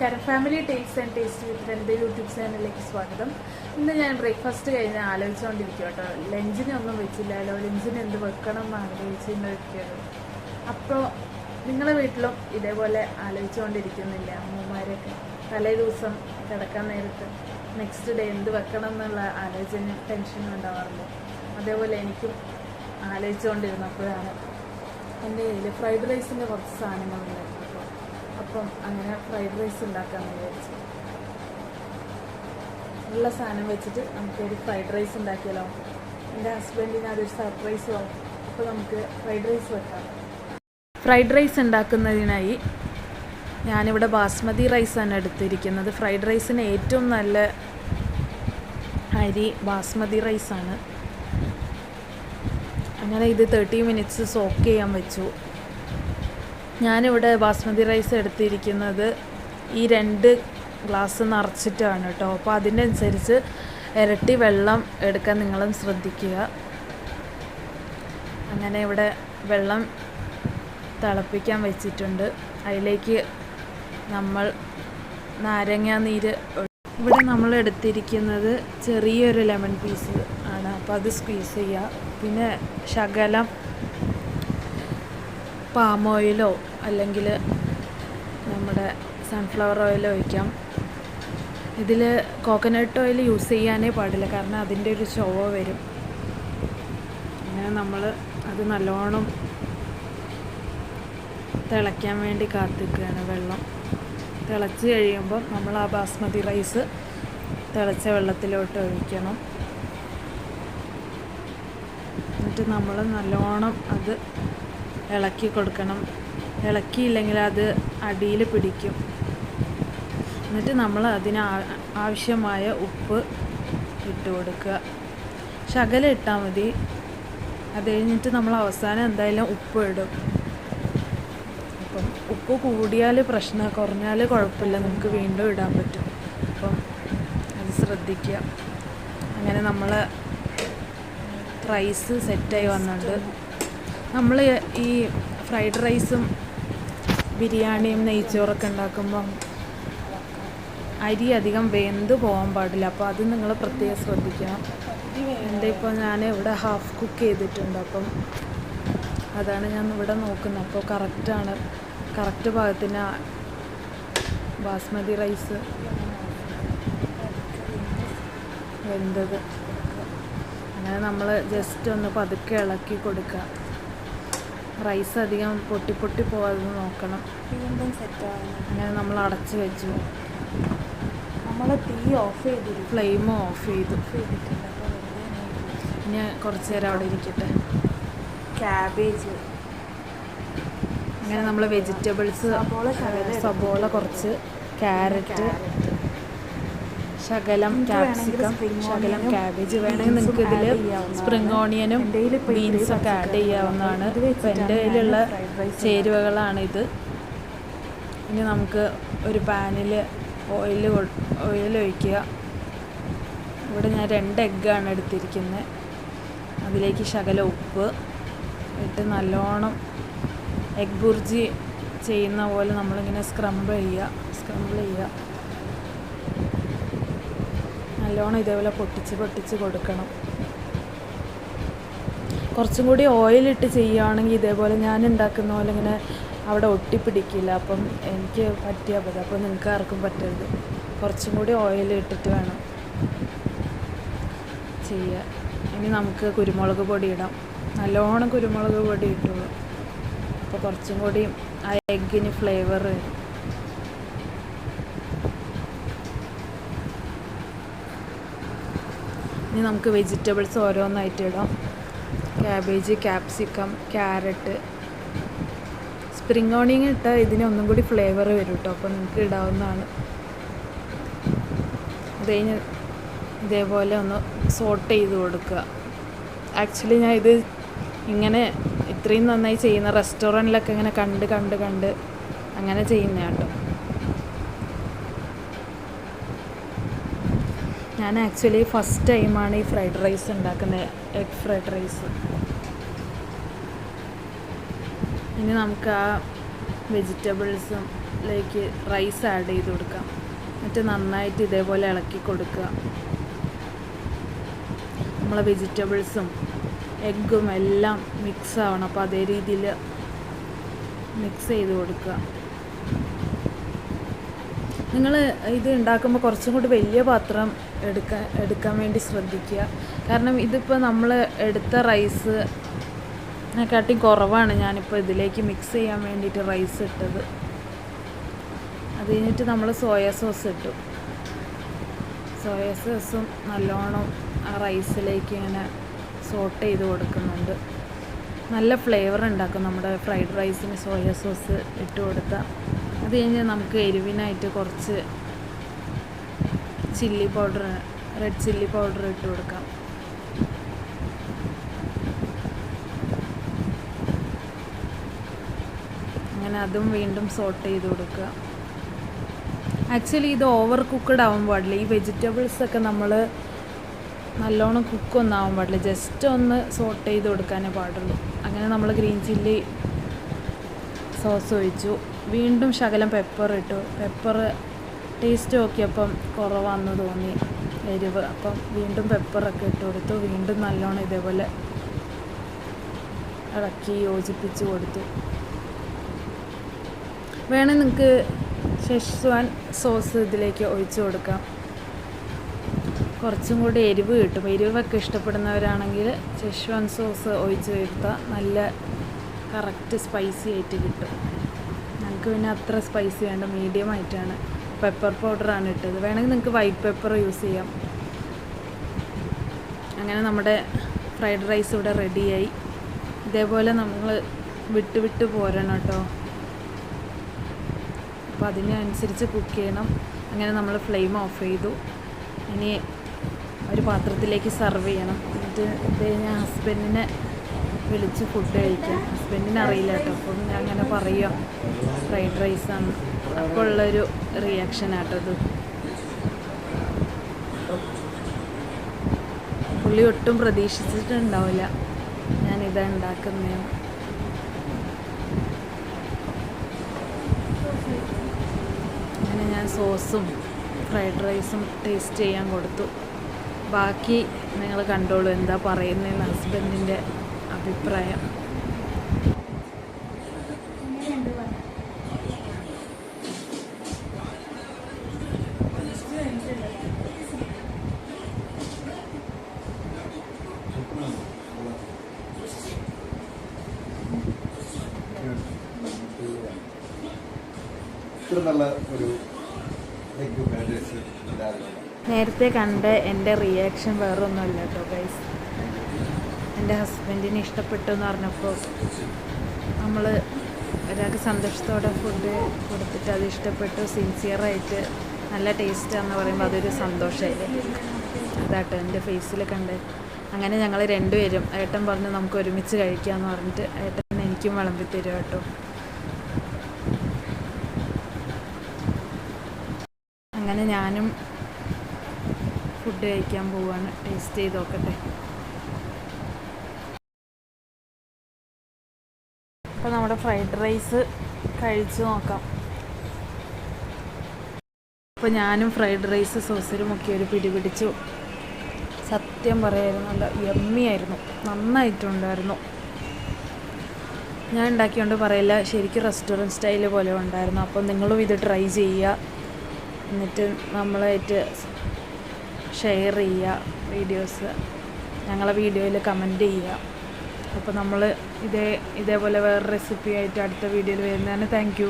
നമസ്കാരം. Family takes and taste with എന്റെ YouTube ചാനലിലേക്ക് സ്വാഗതം. ഇന്ന് ഞാൻ ബ്രേക്ക്ഫാസ്റ്റ് കഴിഞ്ഞ് ആലോചിച്ചുകൊണ്ടിരിക്കും കേട്ടോ ലഞ്ചിനൊന്നും വെച്ചില്ലല്ലോ. ലഞ്ചിന് എന്ത് വെക്കണം എന്ന് ആലോചിച്ചിരിക്കുകയാണ് അപ്പോൾ നിങ്ങളുടെ വീട്ടിലും ഇതേപോലെ ആലോചിച്ചുകൊണ്ടിരിക്കുന്നില്ല. അമ്മമാരൊക്കെ തലേ ദിവസം കിടക്കാൻ നേരത്ത് നെക്സ്റ്റ് ഡേ എന്ത് വെക്കണം എന്നുള്ള ആലോചന ടെൻഷനും ഉണ്ടാവാറുണ്ട്. അതേപോലെ എനിക്കും ആലോചിച്ചുകൊണ്ടിരുന്നപ്പോഴാണ് എന്റെ കയ്യിൽ ഫ്രൈഡ് റൈസിന്റെ കുറച്ച് സാധനങ്ങളുണ്ടായിരുന്നു കേട്ടോ അപ്പം അങ്ങനെ ഫ്രൈഡ് റൈസ് ഉണ്ടാക്കാമെന്ന് വിചാരിച്ചു. ഉള്ള സാധനം വെച്ചിട്ട് നമുക്കൊരു ഫ്രൈഡ് റൈസ് ഉണ്ടാക്കിയാലോ? എന്റെ ഹസ്ബൻഡിന് അതൊരു സർപ്രൈസ് ആവും അപ്പോൾ നമുക്ക് ഫ്രൈഡ് റൈസ് വെക്കാം. ഫ്രൈഡ് റൈസ് ഉണ്ടാക്കുന്നതിനായി ഞാനിവിടെ ബാസ്മതി റൈസാണ് എടുത്തിരിക്കുന്നത്. ഫ്രൈഡ് റൈസിന് ഏറ്റവും നല്ല അരി ബാസ്മതി റൈസാണ് അങ്ങനെ ഇത് തേർട്ടി മിനിറ്റ്സ് സോക്ക് ചെയ്യാൻ വെച്ചു. ഞാനിവിടെ ബാസ്മതി റൈസ് എടുത്തിരിക്കുന്നത് ഈ രണ്ട് ഗ്ലാസ് നിറച്ചിട്ടാണ് കേട്ടോ. അപ്പോൾ അതിനനുസരിച്ച് ഇരട്ടി വെള്ളം എടുക്കാൻ നിങ്ങളും ശ്രദ്ധിക്കുക. അങ്ങനെ ഇവിടെ വെള്ളം തിളപ്പിക്കാൻ വെച്ചിട്ടുണ്ട്. അതിലേക്ക് നമ്മൾ നാരങ്ങ നീര് ഇവിടെ നമ്മൾ എടുത്തിരിക്കുന്നത് ചെറിയൊരു ലെമൺ പീസ് ആണ്. അപ്പോൾ അത് സ്ക്വീസ് ചെയ്യുക. പിന്നെ ശകലം പാം ഓയിലോ അല്ലെങ്കിൽ നമ്മുടെ സൺഫ്ലവർ ഓയിലോ ഒഴിക്കാം. ഇതിൽ കോക്കനട്ട് ഓയിൽ യൂസ് ചെയ്യാനേ പാടില്ല. കാരണം അതിന്റെ ഒരു ചുവ വരും. അങ്ങനെ നമ്മൾ അത് നല്ലോണം തിളയ്ക്കാൻ വേണ്ടി കാത്തിക്കുകയാണ് വെള്ളം. തിളച്ച് കഴിയുമ്പോൾ നമ്മൾ ആ ബാസ്മതി റൈസ് തിളച്ച വെള്ളത്തിലോട്ട് ഒഴിക്കണം. എന്നിട്ട് നമ്മൾ നല്ലോണം അത് ഇളക്കി കൊടുക്കണം. ഇളക്കിയില്ലെങ്കിൽ അത് അടിയിൽ പിടിക്കും. എന്നിട്ട് നമ്മൾ അതിന് ആവശ്യമായ ഉപ്പ് ഇട്ട് കൊടുക്കുക. ശകലം ഇട്ടാൽ മതി. അത് കഴിഞ്ഞിട്ട് നമ്മൾ അവസാനം എന്തായാലും ഉപ്പ് ഇടും. അപ്പം ഉപ്പ് കൂടിയാൽ പ്രശ്നം കുറഞ്ഞാൽ കുഴപ്പമില്ല. നമുക്ക് വീണ്ടും ഇടാൻ പറ്റും. അപ്പം അത് ശ്രദ്ധിക്കുക. അങ്ങനെ നമ്മൾ റൈസ് സെറ്റായി വന്നിട്ടുണ്ട്. നമ്മൾ ഈ ഫ്രൈഡ് റൈസും ബിരിയാണിയും നെയ്ച്ചോറൊക്കെ ഉണ്ടാക്കുമ്പം അരി അധികം വെന്ത് പോകാൻ പാടില്ല. അപ്പോൾ അത് നിങ്ങൾ പ്രത്യേകം ശ്രദ്ധിക്കണം. എന്റെ ഇപ്പോൾ ഞാൻ ഇവിടെ ഹാഫ് കുക്ക് ചെയ്തിട്ടുണ്ട്. അപ്പം അതാണ് ഞാൻ ഇവിടെ നോക്കുന്നത്. അപ്പോൾ കറക്റ്റാണ് കറക്റ്റ് പാകത്തിന് ആ ബാസ്മതി റൈസ് വെന്തത്. അങ്ങനെ നമ്മൾ ജസ്റ്റ് ഒന്ന് പതുക്കെ ഇളക്കി കൊടുക്കുക. റൈസ് അധികം പൊട്ടി പൊട്ടി പോകാതെ നോക്കണം. വീണ്ടും അങ്ങനെ നമ്മൾ അടച്ച് വെച്ചു. നമ്മൾ തീ ഓഫ് ചെയ്തു. ഫ്ലെയിം ഓഫ് ചെയ്തു ഞാൻ ഇനി കുറച്ച് നേരം അവിടെ ഇരിക്കട്ടെ. ക്യാബേജ് അങ്ങനെ നമ്മൾ വെജിറ്റബിൾസ് സബോള കുറച്ച് ക്യാരറ്റ് ശകലം ക്യാപ്സിക്കം ശകലം ക്യാബേജ് വേണമെങ്കിൽ നിങ്ങൾക്ക് ഇതിൽ സ്പ്രിങ് സ്പ്രിംഗ് ഓണിയനും എന്റെ കയ്യിൽ ഇപ്പോൾ ഇത്രയും ബീൻസും ഒക്കെ ആഡ്. ചെയ്യാവുന്നതാണ്. ഇപ്പം എന്റെ കയ്യിലുള്ള ചേരുവകളാണിത് ഇനി നമുക്ക് ഒരു പാനിൽ ഓയിൽ ഓയിൽ ഒഴിക്കുക. ഇവിടെ ഞാൻ രണ്ട് എഗ്ഗാണ് എടുത്തിരിക്കുന്നത്. അതിലേക്ക് ശകലം ഉപ്പ് ഇട്ട് നല്ലോണം എഗ് ബുർജി ചെയ്യുന്ന പോലെ നമ്മളിങ്ങനെ സ്ക്രംബിൾ ചെയ്യുക. സ്ക്രംബിൾ ചെയ്യുക. നല്ലോണം ഇതേപോലെ പൊട്ടിച്ച് പൊട്ടിച്ച് കൊടുക്കണം. കുറച്ചും കൂടി ഓയിലിട്ട് ചെയ്യുകയാണെങ്കിൽ ഇതേപോലെ ഞാൻ ഉണ്ടാക്കുന്ന പോലെ ഇങ്ങനെ അവിടെ ഒട്ടിപ്പിടിക്കില്ല. അപ്പം എനിക്ക് പറ്റിയാൽ പോലെ അപ്പം നിങ്ങൾക്ക് ആർക്കും പറ്റരുത്. കുറച്ചും കൂടി ഓയിൽ ഇട്ടിട്ട് വേണം ചെയ്യുക ഇനി നമുക്ക് കുരുമുളക് പൊടി ഇടാം. നല്ലോണം കുരുമുളക് പൊടി ഇട്ടുള്ളൂ. അപ്പോൾ കുറച്ചും കൂടി ആ എഗ്ഗിന് ഫ്ലേവർ വരും ഇനി നമുക്ക് വെജിറ്റബിൾസ് ഓരോന്നായിട്ട് ഇടാം. Cabbage capsicum carrot spring onion ഇട്ടാൽ ഇതിന് ഒന്നും കൂടി ഫ്ലേവർ വരും കേട്ടോ അപ്പോൾ നിങ്ങൾക്ക് ഇടാവുന്നതാണ്. അത് കഴിഞ്ഞ് ഇതേപോലെ ഒന്ന് സോട്ട് ചെയ്ത് കൊടുക്കുക. ആക്ച്വലി ഞാൻ ഇത് ഇങ്ങനെ ഇത്രയും നന്നായി ചെയ്യുന്ന റെസ്റ്റോറന്റിലൊക്കെ ഇങ്ങനെ കണ്ട് കണ്ട് കണ്ട് അങ്ങനെ ചെയ്യുന്ന കേട്ടോ ഞാൻ ആക്ച്വലി ഫസ്റ്റ് ടൈമാണ് ഈ ഫ്രൈഡ് റൈസ് ഉണ്ടാക്കുന്നത് എഗ് ഫ്രൈഡ് റൈസ് ഇനി നമുക്ക് ആ വെജിറ്റബിൾസും ലൈക്ക് റൈസ് ആഡ് ചെയ്ത് കൊടുക്കാം. എന്നിട്ട് നന്നായിട്ട് ഇതേപോലെ ഇളക്കി കൊടുക്കുക. നമ്മളെ വെജിറ്റബിൾസും എഗ്ഗും എല്ലാം മിക്സ് ആവണം. അപ്പോൾ അതേ രീതിയിൽ മിക്സ് ചെയ്ത് കൊടുക്കുക. നിങ്ങൾ ഇത് ഉണ്ടാക്കുമ്പോൾ കുറച്ചും കൂടി വലിയ പാത്രം എടുക്കാൻ എടുക്കാൻ വേണ്ടി ശ്രദ്ധിക്കുക. കാരണം ഇതിപ്പോൾ നമ്മൾ എടുത്ത റൈസ് കാട്ടി കുറവാണ് ഞാനിപ്പോൾ ഇതിലേക്ക് മിക്സ് ചെയ്യാൻ വേണ്ടിയിട്ട് റൈസ് ഇട്ടത്. അത് കഴിഞ്ഞിട്ട് നമ്മൾ സോയ സോസ് ഇട്ടു. സോയ സോസും നല്ലോണം ആ റൈസിലേക്ക് ഇങ്ങനെ സോട്ട് ചെയ്ത് കൊടുക്കുന്നുണ്ട്. നല്ല ഫ്ലേവർ ഉണ്ടാക്കും നമ്മുടെ ഫ്രൈഡ് റൈസിന് സോയ സോസ് ഇട്ട് കൊടുത്താൽ അത് കഴിഞ്ഞ് നമുക്ക് എരിവിനായിട്ട് കുറച്ച് chilli powder red chilli powder ഇട്ട് കൊടുക്കാം. അങ്ങനെ അതും വീണ്ടും സോട്ട് ചെയ്ത് കൊടുക്കുക. ആക്ച്വലി ഇത് ഓവർ കുക്കഡ് ആവാൻ പാടില്ല. ഈ വെജിറ്റബിൾസ് ഒക്കെ നമ്മൾ നല്ലോണം കുക്കൊന്നും ആവാൻ പാടില്ല. ജസ്റ്റ് ഒന്ന് സോട്ട് ചെയ്ത് കൊടുക്കാനേ പാടുള്ളൂ. അങ്ങനെ നമ്മൾ ഗ്രീൻ ചില്ലി സോസ് ഒഴിച്ചു. വീണ്ടും ശകലം പെപ്പർ ഇട്ടു. പെപ്പർ ടേസ്റ്റ് നോക്കിയപ്പം കുറവാന്ന് തോന്നി. എരിവ്. അപ്പം വീണ്ടും പെപ്പറൊക്കെ ഇട്ട് കൊടുത്തു. വീണ്ടും നല്ലോണം ഇതേപോലെ ഇളക്കി യോജിപ്പിച്ച് കൊടുത്തു. വേണമെങ്കിൽ നിങ്ങൾക്ക് ഷെഷ്വാൻ സോസ് ഇതിലേക്ക് ഒഴിച്ചു കൊടുക്കാം. കുറച്ചും കൂടി എരിവ് കിട്ടും. എരിവൊക്കെ ഇഷ്ടപ്പെടുന്നവരാണെങ്കിൽ ഷെഷ്വാൻ സോസ് ഒഴിച്ച് വരുത്താം നല്ല കറക്റ്റ് സ്പൈസി ആയിട്ട് കിട്ടും. ഞങ്ങൾക്ക് പിന്നെ അത്ര സ്പൈസി വേണ്ട മീഡിയം ആയിട്ടാണ്. പെപ്പർ പൗഡറാണ് ഇട്ടത്. വേണമെങ്കിൽ നിങ്ങൾക്ക് വൈറ്റ് പെപ്പർ യൂസ് ചെയ്യാം. അങ്ങനെ നമ്മുടെ ഫ്രൈഡ് റൈസ് ഇവിടെ റെഡിയായി ഇതേപോലെ നമ്മൾ വിട്ട് വിട്ട് പോരണം കേട്ടോ. അപ്പോൾ അതിനനുസരിച്ച് കുക്ക് ചെയ്യണം. അങ്ങനെ നമ്മൾ ഫ്ലെയിം ഓഫ് ചെയ്തു. ഇനി ഒരു പാത്രത്തിലേക്ക് സെർവ് ചെയ്യണം. എന്നിട്ട് ഇത് ഞാൻ ഹസ്ബൻഡിനെ വിളിച്ച് ഫുഡ് കഴിക്കാം. ഹസ്ബൻഡിന് അറിയില്ല കേട്ടോ. അപ്പം ഞാൻ അങ്ങനെ പറയാം ഫ്രൈഡ് റൈസാണ് അപ്പോൾ ഉള്ളൊരു ഇത്. പുള്ളി ഒട്ടും പ്രതീക്ഷിച്ചിട്ടുണ്ടാവില്ല. ഞാനിതാ ഉണ്ടാക്കുന്നതെന്ന് അങ്ങനെ ഞാൻ സോസും ഫ്രൈഡ് റൈസും ടേസ്റ്റ് ചെയ്യാൻ കൊടുത്തു. ബാക്കി നിങ്ങൾ കണ്ടോളൂ എന്താ പറയുന്നതെന്ന് ഹസ്ബൻഡിന്റെ അഭിപ്രായം. നേരത്തെ കണ്ട എന്റെ റിയാക്ഷൻ വേറൊന്നുമല്ല കേട്ടോ ഗൈസ് എന്റെ ഹസ്ബൻഡിന് ഇഷ്ടപ്പെട്ടു എന്ന് പറഞ്ഞപ്പോൾ നമ്മൾ ഒരാൾക്ക് സന്തോഷത്തോടെ ഫുഡ് കൊടുത്തിട്ട് അത് ഇഷ്ടപ്പെട്ടു സിൻസിയറായിട്ട് നല്ല ടേസ്റ്റ് ടേസ്റ്റാന്ന് പറയുമ്പോൾ അതൊരു സന്തോഷമല്ലേ? അതാട്ടോ എന്റെ ഫേസിൽ കണ്ട്. അങ്ങനെ ഞങ്ങൾ രണ്ടുപേരും ഏട്ടൻ പറഞ്ഞു നമുക്ക് ഒരുമിച്ച് കഴിക്കാമെന്ന് പറഞ്ഞിട്ട് ഏട്ടൻ എനിക്കും വിളമ്പി തരും കേട്ടോ. അങ്ങനെ ഞാനും ഫുഡ് കഴിക്കാൻ പോവാണ്. ടേസ്റ്റ് ചെയ്ത് നോക്കട്ടെ. അപ്പോൾ നമ്മുടെ ഫ്രൈഡ് റൈസ് കഴിച്ച് നോക്കാം. അപ്പോൾ ഞാനും ഫ്രൈഡ് റൈസ് സോസിലുമൊക്കെ ഒരു പിടി പിടിച്ചു. സത്യം പറയായിരുന്നു നല്ല യമ്മി ആയിരുന്നു. നന്നായിട്ടുണ്ടായിരുന്നു. ഞാൻ ഉണ്ടാക്കിയോണ്ട് പറയില്ല ശരിക്കും റെസ്റ്റോറന്റ് സ്റ്റൈൽ പോലെ ഉണ്ടായിരുന്നു. അപ്പോൾ നിങ്ങളും ഇത് ട്രൈ ചെയ്യുക. എന്നിട്ട് നമ്മളായിട്ട് ഷെയർ ചെയ്യുക വീഡിയോസ് ഞങ്ങളെ വീഡിയോയിൽ കമന്റ് ചെയ്യുക. അപ്പോൾ നമ്മൾ ഇതേ ഇതേപോലെ വേറെ റെസിപ്പി ആയിട്ട് അടുത്ത വീഡിയോയിൽ വരുന്നതാണ് താങ്ക്